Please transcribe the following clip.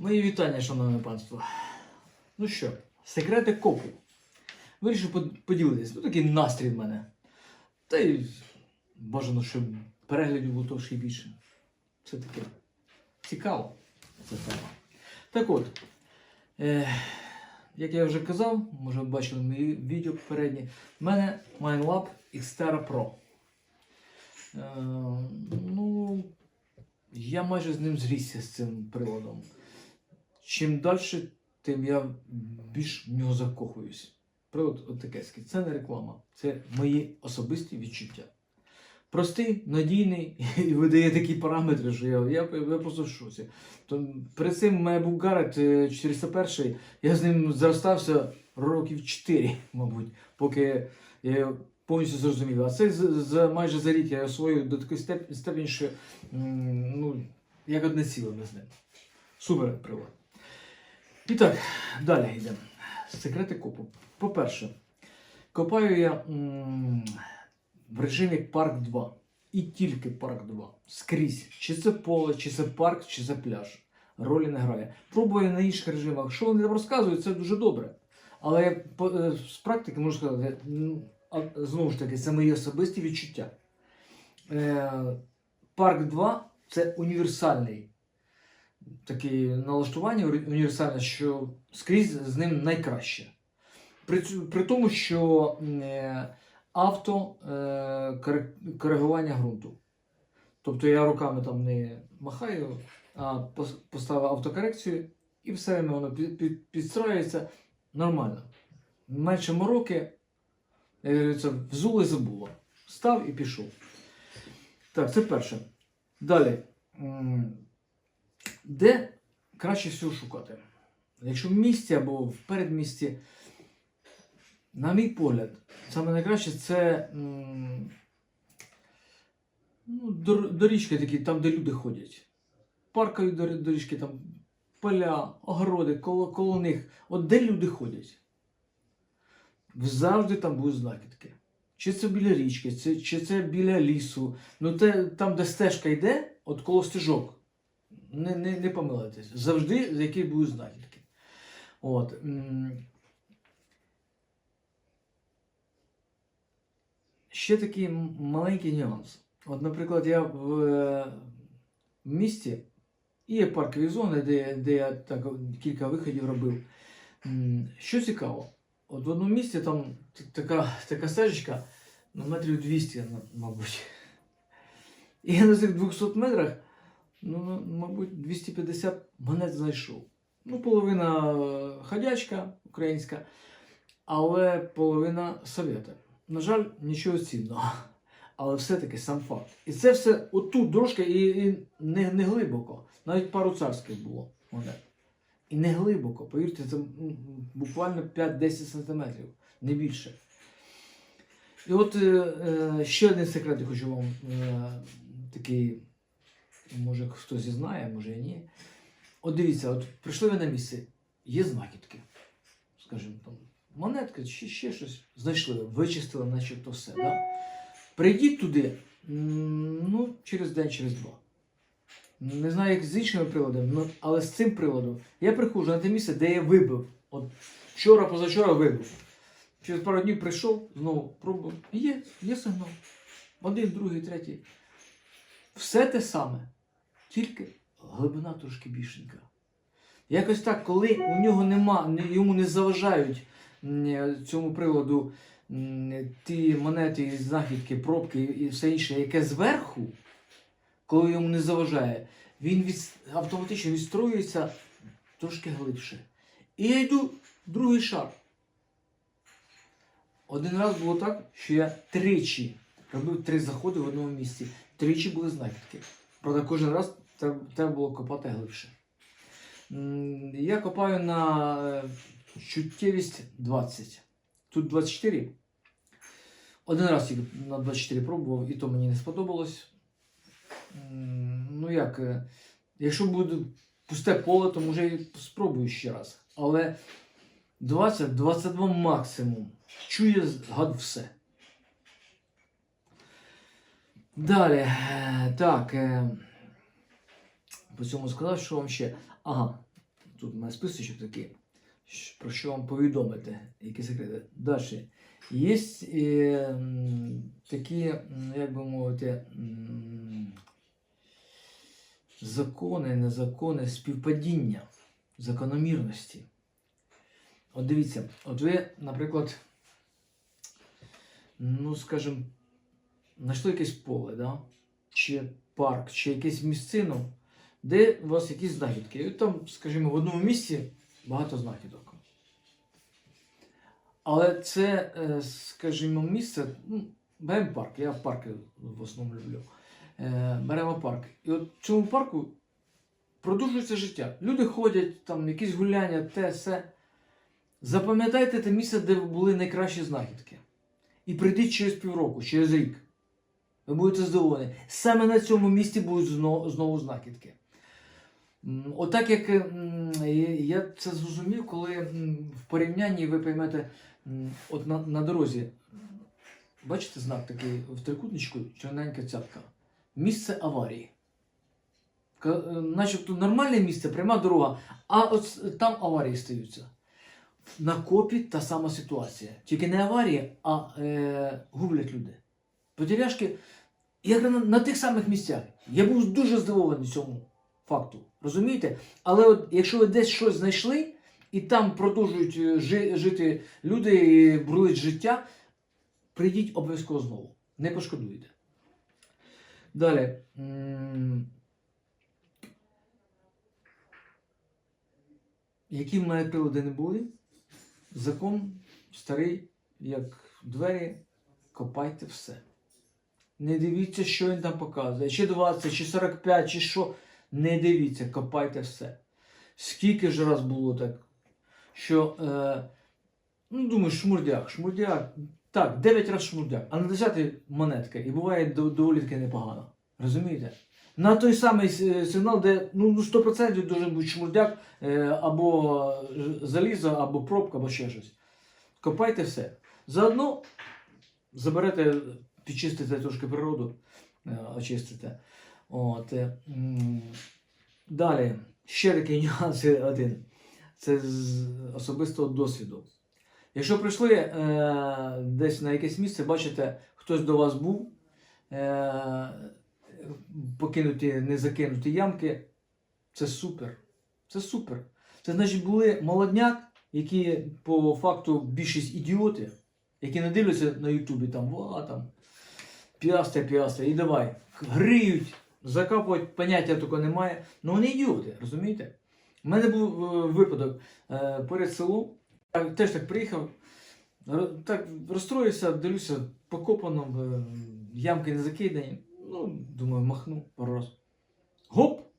Мої вітання, шановне панство. Ну що, секрети копу. Вирішив под- поділитись. Ну такий настрій в мене. Та й бажано, щоб переглядів було трошки більше. Це таке цікаво. Це тема. Так от, е, як я вже казав, може ви бачили мої відео попередні, в мене MindLab Xterra Pro. Е, ну, я майже з ним зрісся з цим приладом. Чим далі, тим я більш в нього закохуюсь. Прилад отакецький. Це не реклама, це мої особисті відчуття. Простий, надійний і видає такі параметри, що я, я, я просто в шоці. То, перед цим у мене був Гарет е, 401, я з ним зростався років 4, мабуть, поки я повністю зрозумів. А це за, майже за рік я освоїв до такої степ- степені, що ну, як одне ціле без ним. Супер прилад. І так, далі йдемо. Секрети копу. По-перше, копаю я в режимі Парк 2. І тільки Парк 2. Скрізь. Чи це поле, чи це парк, чи це пляж. Ролі не грає. Пробую на інших режимах. Що вони там розказують, це дуже добре. Але по- е, з практики можу сказати, знову ж таки, це мої особисті відчуття. Е, Парк 2 це універсальний таке налаштування універсальне, що скрізь з ним найкраще. При, при тому, що е, авто е, коригування ґрунту. Тобто я руками там не махаю, а поставив автокорекцію і все воно під, під, підстроюється нормально. Менше мороки, як говориться, взуло і забуло. Став і пішов. Так, це перше. Далі. Де краще всього шукати? Якщо в місті або в передмісті, на мій погляд, саме найкраще це ну, доріжки такі, там, де люди ходять. Паркові дор- доріжки, там поля, огороди, коло, коло них. От де люди ходять. Завжди там будуть знахідки. Чи це біля річки, чи це біля лісу. Ну, те, там, де стежка йде, от коло стежок. Не, не, не помилитесь. Завжди з яких будуть знахідки. От. Ще такий маленький нюанс. От, наприклад, я в, е, місті є паркові зони, де, де я так кілька виходів робив. Що цікаво, от в одному місці там така, така стежечка метрів 200, мабуть. І на цих 200 метрах, ну, ну, мабуть, 250 монет знайшов. Ну, половина ходячка українська, але половина совєта. На жаль, нічого цінного. Але все-таки сам факт. І це все отут дошка і, і не, не глибоко. Навіть пару царських було монет. І не глибоко, повірте, це буквально 5-10 сантиметрів, не більше. І от е, е, ще один секрет я хочу вам е, такий, може хтось і знає, може і ні. От дивіться, от прийшли ви на місце, є знахідки, скажімо там, монетка чи ще щось знайшли, вичистили, начебто все. Да? Прийдіть туди, ну, через день, через два. Не знаю, як з іншими приладами, але з цим приладом я приходжу на те місце, де я вибив. От вчора, позавчора вибив. Через пару днів прийшов, знову пробував. Є, є сигнал. Один, другий, третій. Все те саме, тільки глибина трошки більшенька. Якось так, коли у нього нема, йому не заважають цьому приладу ті монети, знахідки, пробки і все інше, яке зверху, коли йому не заважає, він від, автоматично відстроюється трошки глибше. І я йду другий шар. Один раз було так, що я тричі робив три заходи в одному місці. Тричі були знахідки. Правда, кожен раз треба, було копати глибше. Я копаю на е, чуттєвість 20. Тут 24. Один раз на 24 пробував, і то мені не сподобалось. Ну як, е, якщо буде пусте поле, то може і спробую ще раз. Але 20-22 максимум. Чує гад все. Далі. Так. е, По цьому сказав, що вам ще. Ага. тут у мене списочок такий, про що вам повідомити, які секрети. Далі. Є е, такі, як би мовити, закони, незакони, співпадіння, закономірності. От дивіться, от ви, наприклад, ну, скажімо, знайшли якесь поле, да? Чи парк, чи якесь місцину, де у вас якісь знахідки. І там, скажімо, в одному місці багато знахідок. Але це, е, скажімо, місце, ну, беремо парк, я парки в основному люблю. Е, Беремо парк. І от в цьому парку продовжується життя. Люди ходять, там якісь гуляння, те, все. Запам'ятайте те місце, де були найкращі знахідки. І прийдіть через півроку, через рік. Ви будете здивовані. Саме на цьому місці будуть знову, знову знахідки. Отак як я це зрозумів, коли в порівнянні ви поймете, от на, на дорозі, бачите знак такий в трикутничку, чорненька цятка. Місце аварії. Е, Начебто нормальне місце, пряма дорога, а от там аварії стаються. На копі та сама ситуація. Тільки не аварії, а е, гублять люди. Потеряшки, як на, на тих самих місцях. Я був дуже здивований цьому факту. Розумієте? Але от, якщо ви десь щось знайшли, і там продовжують е, жи- жити люди і бурлить життя, прийдіть обов'язково знову. Не пошкодуєте. Далі. Які в мене прилади не були, закон старий, як двері, копайте все. Не дивіться, що він там показує. Чи 20, чи 45, чи що. Не дивіться, копайте все. Скільки ж раз було так, що, е, ну, думаю, шмурдяк, шмурдяк. Так, 9 разів шмурдяк, а на 10 монетка. І буває доволі таки непогано. Розумієте? На той самий сигнал, де ну, ну 100% дуже бути шмурдяк, е, або залізо, або пробка, або ще щось. Копайте все. Заодно заберете, підчистите трошки природу, е, очистите. От, е, далі, ще такий нюанс один. Це з особистого досвіду. Якщо прийшли е, десь на якесь місце, бачите, хтось до вас був, е, покинуті, не закинуті ямки, це супер. Це супер. Це значить були молодняк, які по факту більшість ідіоти, які не дивляться на Ютубі там, ва, там, піастя, піастя, і давай. Гриють, закапують, поняття такого немає. Ну вони ідіоти, розумієте? У мене був е, випадок е, перед селом, я теж так приїхав, так розстроївся, дивлюся, покопано, е, ямки не закидані. Ну, думаю, махну пару раз. Гоп!